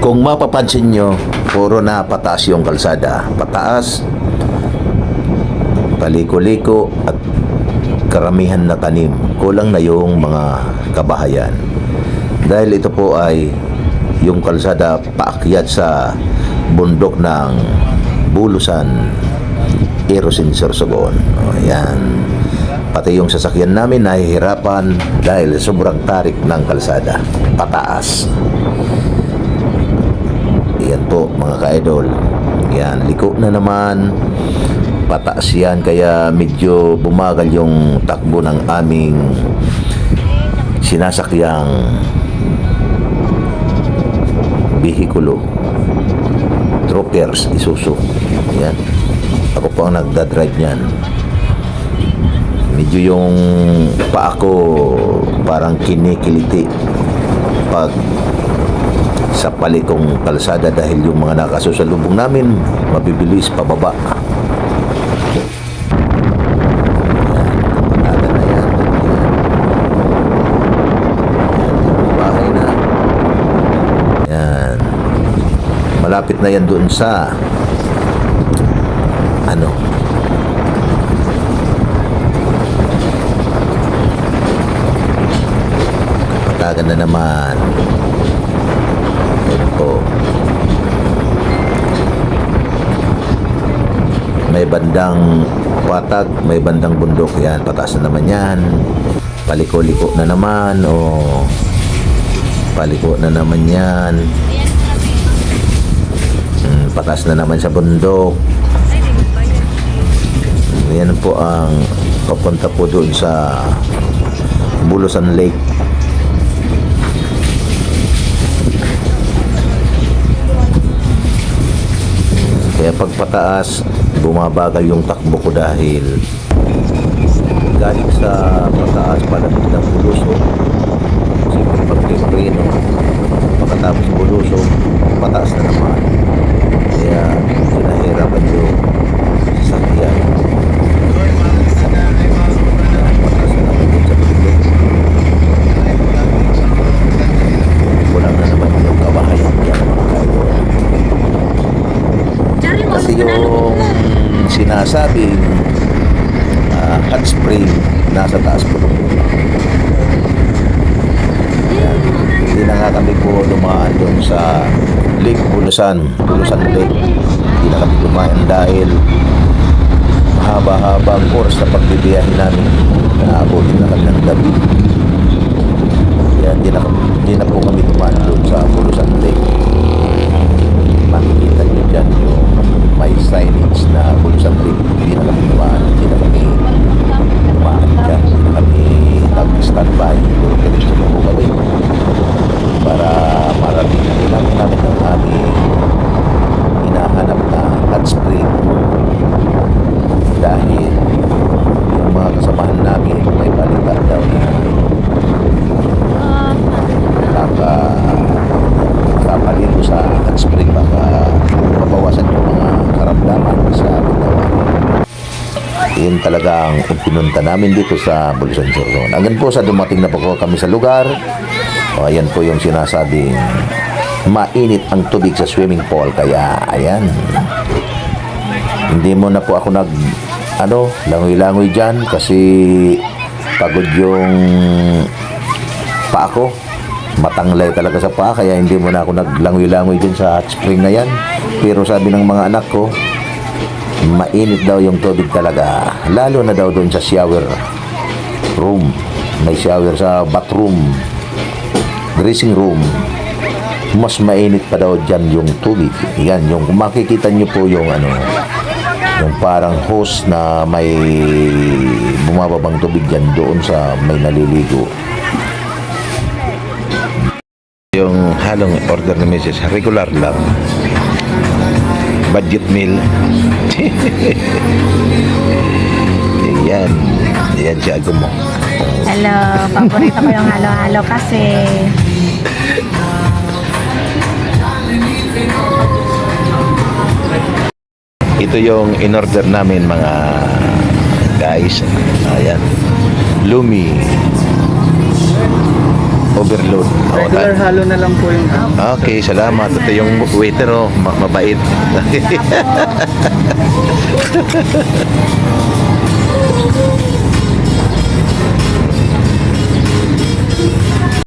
Kung mapapansin nyo, puro na pataas yung kalsada. Pataas, paliko-liko at karamihan na tanim. Kulang na yung mga kabahayan. Dahil ito po ay yung kalsada paakyat sa bundok ng Bulusan, Erosin, Sorsogon. O, yan. Pati yung sasakyan namin nahihirapan dahil sobrang tarik ng kalsada. Pataas. Yan po mga ka-idol. Yan, liko na naman. Pataas yan kaya medyo bumagal yung takbo ng aming sinasakyang bihikulo. Troopers, isuso. Yan. Ako po ang nagdadrive niyan. Medyo yung paa ko parang kinikiliti pag sa palikong kalsada dahil yung mga nakasusalubong namin mabibilis pababa. Malapit na yan doon sa ano Patagan na naman. Ito po. May bandang patag, may bandang bundok. Yan, pataas na naman yan. Paliko-liko na naman. O, paliko na naman yan. Hmm, pataas na naman sa bundok. Yan po ang papunta po doon sa Bulusan Lake. Kaya pag pataas, bumabagal yung takbo ko dahil galing sa pataas palapit ng buluso. Siyempre pag preno, pagkatapos buluso, pataas na naman. Sinasabing ah, hot spring nasa taas po. Yan. Hindi na nga kami po dumaan doon sa Lake Bulusan, Bulusan Lake. Hindi na kami dumaan dahil mahaba-habang oras na pagbibiyahe namin. Naabutin na kami ng gabi. Kaya hindi na, hindi na po kami dumaan doon sa Bulusan Lake makikita nyo dyan yung may signage na Bulusan Lake. Hindi na kami dumaan, hindi na kami dumaan dyan. Hindi na kami nag-standby. Puro diretso na po kami para marating na namin namin ang aming hinahanap na hot spring dahil yung mga kasamahan namin may balita daw na baka kapaligo sa hot spring baka mabawasan yung mga karamdaman sa katawan. Yun talaga ang pinunta namin dito sa Bulusan Sorsogon. Hanggang po sa dumating na po kami sa lugar. O, ayan po yung sinasabing mainit ang tubig sa swimming pool. Kaya, ayan. Hindi mo na po ako nag ano, langoy-langoy dyan kasi pagod yung pa ako. Matanglay talaga sa paa kaya hindi mo na ako naglangoy-langoy dun sa hot spring na yan. Pero sabi ng mga anak ko, mainit daw yung tubig talaga. Lalo na daw doon sa shower room. May shower sa bathroom, dressing room. Mas mainit pa daw dyan yung tubig. Yan, yung makikita nyo po yung ano, yung parang hose na may bumababang tubig dyan doon sa may naliligo. Yung halong order ni Mrs. Regular lang. Budget meal. yan. Yan si Ago mo. Hello, paborito ko yung halo-halo kasi Ito yung in-order namin mga guys. Ayan. Lumi. Overload. Regular halo na lang po yung Okay, salamat. Ito yung waiter, oh, ma- mabait.